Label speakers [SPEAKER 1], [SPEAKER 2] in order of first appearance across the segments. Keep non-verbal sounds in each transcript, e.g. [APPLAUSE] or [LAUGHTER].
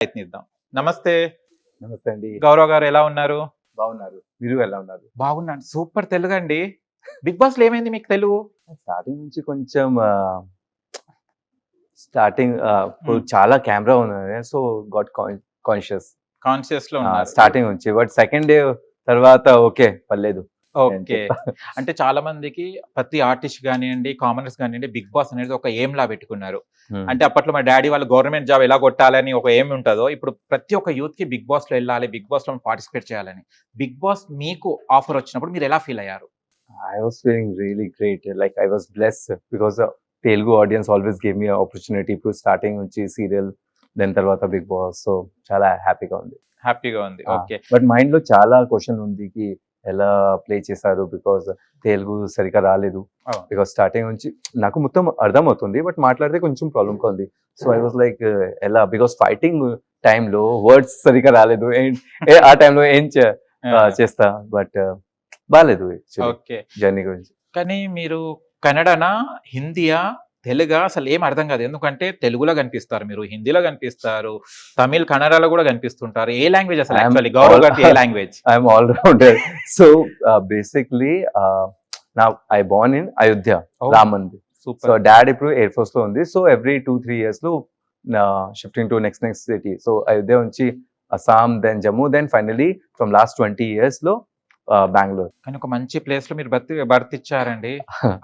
[SPEAKER 1] ప్రయత్నిద్దాం. నమస్తే.
[SPEAKER 2] నమస్తే అండి.
[SPEAKER 1] గౌరవ్ గారు ఎలా ఉన్నారు?
[SPEAKER 2] బాగున్నారు. మీరు ఎలా ఉన్నారు?
[SPEAKER 1] బాగున్నాను. సూపర్ తెలుగు అండి బిగ్ బాస్లో ఏమైంది మీకు తెలుగు?
[SPEAKER 2] స్టార్టింగ్ నుంచి కొంచెం స్టార్టింగ్
[SPEAKER 1] Hmm.
[SPEAKER 2] చాలా కెమెరా ఉన్నది. So got conscious.
[SPEAKER 1] కాన్షియస్లో ఉన్నారు.
[SPEAKER 2] స్టార్టింగ్ నుంచి. బట్ సెకండ్ డే తర్వాత ఓకే పర్లేదు.
[SPEAKER 1] ఓకే. అంటే చాలా మందికి ప్రతి ఆర్టిస్ట్ కానివ్వండి కామనర్స్ కానివ్వండి బిగ్ బాస్ అనేది ఒక ఏం లా పెట్టుకున్నారు. అంటే అప్పట్లో మా డాడీ వాళ్ళు గవర్నమెంట్ జాబ్ ఎలా కొట్టాలని ఒక ఏం ఉంటుందో ఇప్పుడు ప్రతి ఒక్క యూత్కి బిగ్ బాస్లో వెళ్ళాలి బిగ్ బాస్లో పార్టిసిపేట్ చేయాలని. బిగ్ బాస్ మీకు ఆఫర్ వచ్చినప్పుడు మీరు ఎలా ఫీల్ అయ్యారు?
[SPEAKER 2] Feeling really great. Like I was blessed because the Telugu audience always gave me an opportunity to starting నుంచి సీరియల్ దెన్ తర్వాత బిగ్ బాస్. సో చాలా హ్యాపీగా ఉంది.
[SPEAKER 1] హ్యాపీగా ఉంది. ఓకే
[SPEAKER 2] బట్ మైండ్లో చాలా క్వశ్చన్ ఉంది కి ఎలా ప్లే చేశారు? బికాస్ తెలుగు సరిగా రాలేదు. బికాస్ స్టార్టింగ్ నుంచి నాకు మొత్తం అర్థం అవుతుంది బట్ మాట్లాడితే కొంచెం ప్రాబ్లమ్ ఉంది సో ఐ వాజ్ లైక్ ఎలా? బికాస్ ఫైటింగ్ టైంలో వర్డ్స్ సరిగా రాలేదు. ఆ టైంలో ఏం చేస్తా? బట్ బాగాలేదు
[SPEAKER 1] ఓకే
[SPEAKER 2] జర్నీ గురించి.
[SPEAKER 1] కానీ మీరు కన్నడనా? హిందీయా? తెలుగా అసలు ఏం అర్థం కాదు. ఎందుకంటే తెలుగులో కనిపిస్తారు మీరు హిందీలో కనిపిస్తారు తమిళ్ కన్నడలో కూడా కనిపిస్తుంటారు. ఏ లాంగ్వేజ్ అసలు యాక్చువల్లీ గౌరవ్ గారి ఏ language?
[SPEAKER 2] I'm all rounder so basically నా I born in Ayodhya Ram Mandir so dad ఇప్పుడు ఎయిర్ ఫోర్స్లో ఉంది. సో ఎవ్రీ టూ త్రీ ఇయర్స్లో shifting to next next city so Ayodhya నుంచి Assam then Jammu then finally from last twenty ఇయర్స్లో బెంగళూరు.
[SPEAKER 1] కానీ ఒక మంచి ప్లేస్లో మీరు బర్తి భర్తీ ఇచ్చారండి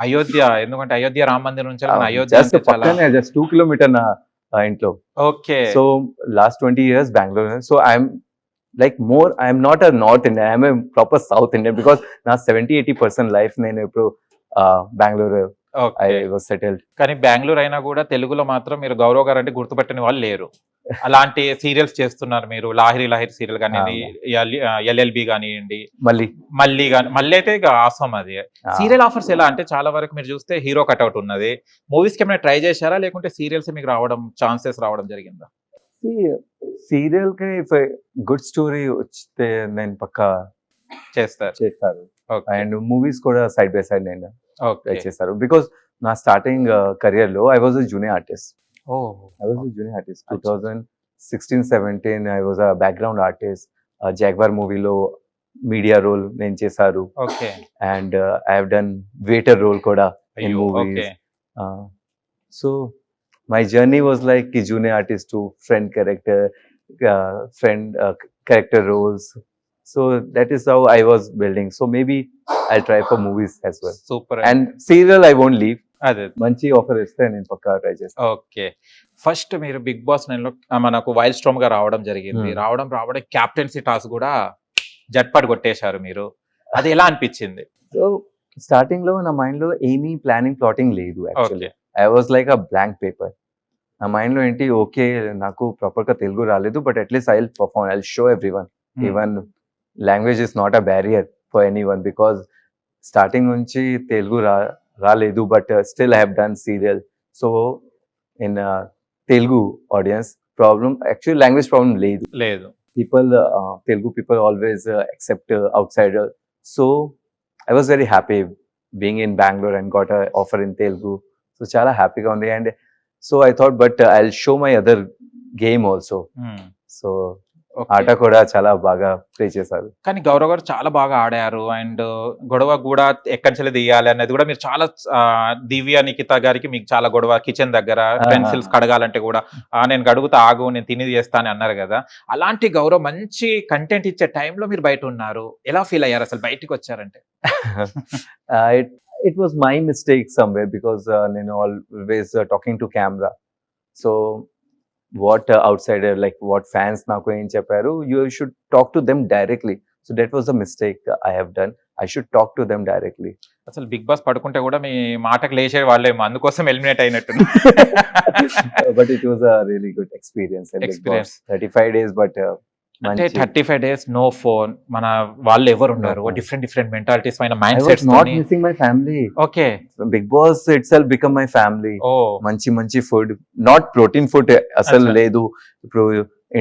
[SPEAKER 1] అయోధ్య ఎందుకంటే అయోధ్య రామ మందిర్ నుంచి అయోధ్య
[SPEAKER 2] జస్ట్ టూ కిలోమీటర్ నా ఇంట్లో.
[SPEAKER 1] Okay.
[SPEAKER 2] So last twenty years Bengaluru. So I'm like more I'm not a North Indian I'm a proper South Indian because నా సెవెంటీ ఎయిటీ పర్సెంట్ లైఫ్ నేను ఇప్పుడు బెంగళూరు సెటిల్డ్
[SPEAKER 1] కానీ బెంగళూరు అయినా కూడా తెలుగులో మాత్రం మీరు గౌరవ్ గారు అంటే గుర్తుపట్టని వాళ్ళు లేరు. అలాంటి సీరియల్స్ చేస్తున్నారు మీరు. లాహిరి లాహిరి సీరియల్ కానివ్వండి ఎల్ఎల్బి కానివ్వండి.
[SPEAKER 2] మళ్ళీ.
[SPEAKER 1] మళ్ళీ కానీ మళ్ళీ అయితే ఇక ఆసం అది. సీరియల్ ఆఫర్స్ ఎలా అంటే చాలా వరకు మీరు చూస్తే హీరో కట్అవుట్ ఉన్నది. మూవీస్కి ఏమైనా ట్రై చేశారా? లేకుంటే సీరియల్స్ మీకు రావడం ఛాన్సెస్ రావడం జరిగిందా?
[SPEAKER 2] సీరియల్కి గుడ్ స్టోరీ వస్తే నేను పక్కా
[SPEAKER 1] చేస్తారు.
[SPEAKER 2] చేస్తారు.
[SPEAKER 1] ఓకే.
[SPEAKER 2] అండ్ మూవీస్ కూడా సైడ్ బై సైడ్ నేను ట్రై చేస్తారు. బికాస్ నా స్టార్టింగ్ కెరియర్లో I was junior artist
[SPEAKER 1] oh
[SPEAKER 2] I was junior artist two
[SPEAKER 1] Achha.
[SPEAKER 2] Thousand sixteen seventeen I was a background artist Jaguar మూవీలో మీడియా రోల్ నేను చేశారు
[SPEAKER 1] okay
[SPEAKER 2] and I have done waiter role కూడా in
[SPEAKER 1] అయ్యో
[SPEAKER 2] movies.
[SPEAKER 1] Okay
[SPEAKER 2] so my journey was like junior artist to friend character friend character roles so that is how I was building so maybe I try for movies as well
[SPEAKER 1] super
[SPEAKER 2] and serial I won't leave
[SPEAKER 1] అదే.
[SPEAKER 2] మంచి offer ఇస్తే నేను పక్కా try చేస్తాను
[SPEAKER 1] okay. First మీరు big boss నైన్లో ఆ, మనకు వైల్డ్ స్ట్రోమ్గా రావడం జరిగింది. రావడం రావడం క్యాప్టెన్సీ టాస్ కూడా జట్పట్ కొట్టేశారు మీరు. అది ఎలా అనిపించింది?
[SPEAKER 2] సో స్టార్టింగ్లో నా మైండ్లో ఏమీ ప్లానింగ్ ప్లాటింగ్ లేదు actually I was like a blank paper నా మైండ్లో ఏంటి ఓకే నాకు ప్రాపర్గా తెలుగు రాలేదు but at least I perform I show every one. Even language is not a barrier for any one because starting నుంచి తెలుగు రా రాలేదు but still I have done serial so in Telugu audience problem actually language problem లేదు
[SPEAKER 1] లేదు
[SPEAKER 2] people uh, telugu people always uh, accept uh, outsider so i was very happy being in bangalore and got a offer in telugu so chala happy ga undi and so i thought but uh, i'll show ఆట కూడా చాలా బాగా play చేశారు.
[SPEAKER 1] కానీ గౌరవ్ గారు చాలా బాగా ఆడారు. అండ్ గొడవ కూడా ఎక్కడి నుంచి తీయాలి అనేది కూడా మీరు చాలా దివ్య నిఖిత గారికి మీకు చాలా గొడవ కిచెన్ దగ్గర. పెన్సిల్స్ కడగాలంటే కూడా నేను గడుగుతా ఆగు నేను తిని చేస్తాను అన్నారు కదా. అలాంటి గౌరవ్ మంచి కంటెంట్ ఇచ్చే టైంలో మీరు బయట ఉన్నారు. ఎలా ఫీల్ అయ్యారు అసలు బయటికి వచ్చారంటే? [LAUGHS]
[SPEAKER 2] Was my mistake somewhere because uh, నేను always uh, talking to camera. What outside like what fans నాకు ఏం చెప్పారు you should talk to them directly so that was a mistake I have done I should talk to them directly
[SPEAKER 1] అసలు big boss పడుకుంటే కూడా మీ మాటకు లేచే వాళ్ళేమో అందుకోసం ఎలిమినేట్ అయినట్టు.
[SPEAKER 2] But it was a really good
[SPEAKER 1] experience
[SPEAKER 2] experience thirty five days but
[SPEAKER 1] అంటే thirty five days no phone మన వాళ్ళు ఎవరు
[SPEAKER 2] phone.
[SPEAKER 1] డిఫరెంట్ డిఫరెంట్ మెంటాలిటీస్ పైన mind sets
[SPEAKER 2] not missing my family.
[SPEAKER 1] Okay
[SPEAKER 2] Bigg Boss itself become my family.
[SPEAKER 1] ఓ
[SPEAKER 2] మంచి మంచి food not protein food అసలు. లేదు. ఇప్పుడు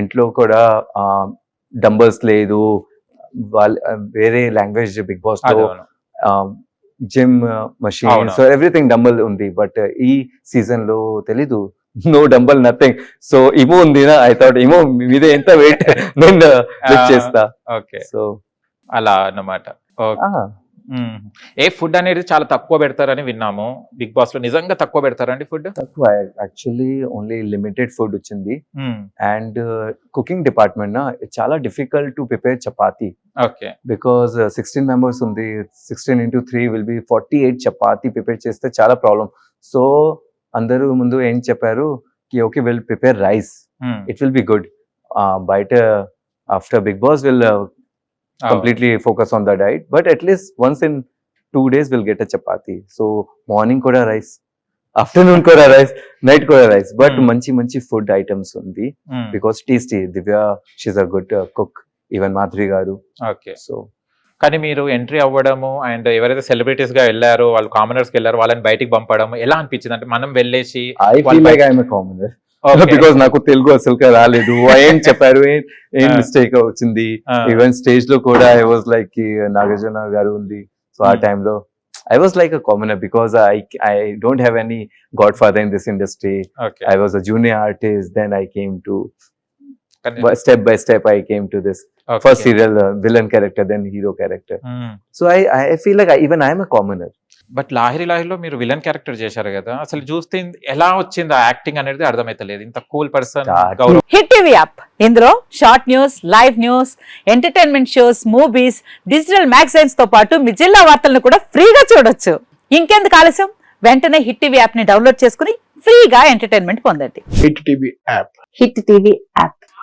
[SPEAKER 2] ఇంట్లో కూడా డంబల్స్ లేదు. వాళ్ళ వేరే లాంగ్వేజ్ బిగ్
[SPEAKER 1] బాస్లో
[SPEAKER 2] gym machine. So everything dumbbell ఉంది. బట్ ఈ సీజన్లో తెలీదు. నో డంబల్ నథింగ్ సో ఇమో ఉంది నా ఐ థాట్ ఇమో మీద ఎంత వెయిట్ [LAUGHS] నేను
[SPEAKER 1] Ah.
[SPEAKER 2] చేస్తా.
[SPEAKER 1] ఓకే
[SPEAKER 2] సో
[SPEAKER 1] అలా అన్నమాట. ఏ ఫుడ్ అనేది చాలా తక్కువ పెడతారని విన్నాము. బిగ్ బాస్లో నిజంగా తక్కువ పెడతారండి ఫుడ్?
[SPEAKER 2] తక్కువ. యాక్చువల్లీ ఓన్లీ లిమిటెడ్ ఫుడ్ వచ్చింది. అండ్ కుకింగ్ డిపార్ట్మెంట్ నా చాలా difficult to prepare chapati.
[SPEAKER 1] Okay
[SPEAKER 2] because sixteen members ఉంది. Sixteen into three will be forty eight chapati prepare చేస్తే చాలా ప్రాబ్లం సో అందరూ ముందు ఏం చెప్పారు? కి okay will prepare rice it will be good బయట after Bigg Boss will completely focus on the diet but at least once in two days will get a chapati so morning కూడా rice afternoon కూడా rice night
[SPEAKER 1] కూడా
[SPEAKER 2] rice but మంచి మంచి food items ఉంది. Because tasty Divya she's a good cook even Madhuri
[SPEAKER 1] గారు.
[SPEAKER 2] So
[SPEAKER 1] కానీ మీరు entry అవ్వడము అండ్ ఎవరైతే సెలబ్రిటీస్గా వెళ్ళారో వాళ్ళు కామనర్స్కి వెళ్ళారో వాళ్ళని బయటికి పంపడం ఎలా అనిపించింది అంటే మనం వెళ్ళేసి
[SPEAKER 2] i commoner
[SPEAKER 1] Okay. [LAUGHS]
[SPEAKER 2] because నాకు తెలుగు అసలు రాలేదు ఏం చెప్పారు ఏం. మిస్టేక్ వచ్చింది ఈవెన్ స్టేజ్లో కూడా ఐ వాజ్ లైక్ నాగార్జున గారు ఉంది సో ఆ. టైంలో I was like a commoner because I I don't have any godfather in this industry
[SPEAKER 1] okay
[SPEAKER 2] I was a junior artist. Then I came to by- step by step. I came to this
[SPEAKER 1] okay.
[SPEAKER 2] First serial uh, villain character, then hero character.
[SPEAKER 1] Hmm.
[SPEAKER 2] So I I feel like I, even I am a commoner.
[SPEAKER 1] But Lahiri లాహిరిలో మీరు villain character చేశారు కదా అసలు చూస్తే ఎలా వచ్చింది ఆ acting అనేది అర్థమైతలేదు. ఇంత cool person
[SPEAKER 3] Hit TV app ఇందులో short news live news entertainment shows movies digital మ్యాగజైన్స్తో పాటు మీ జిల్లా వార్తలను కూడా ఫ్రీగా చూడొచ్చు. ఇంకెందుకు ఆలస్యం? వెంటనే హిట్ టీవీ యాప్ని డౌన్లోడ్ చేసుకుని ఫ్రీగా ఎంటర్టైన్మెంట్ పొందండి.
[SPEAKER 4] Hit TV app
[SPEAKER 3] Hit TV app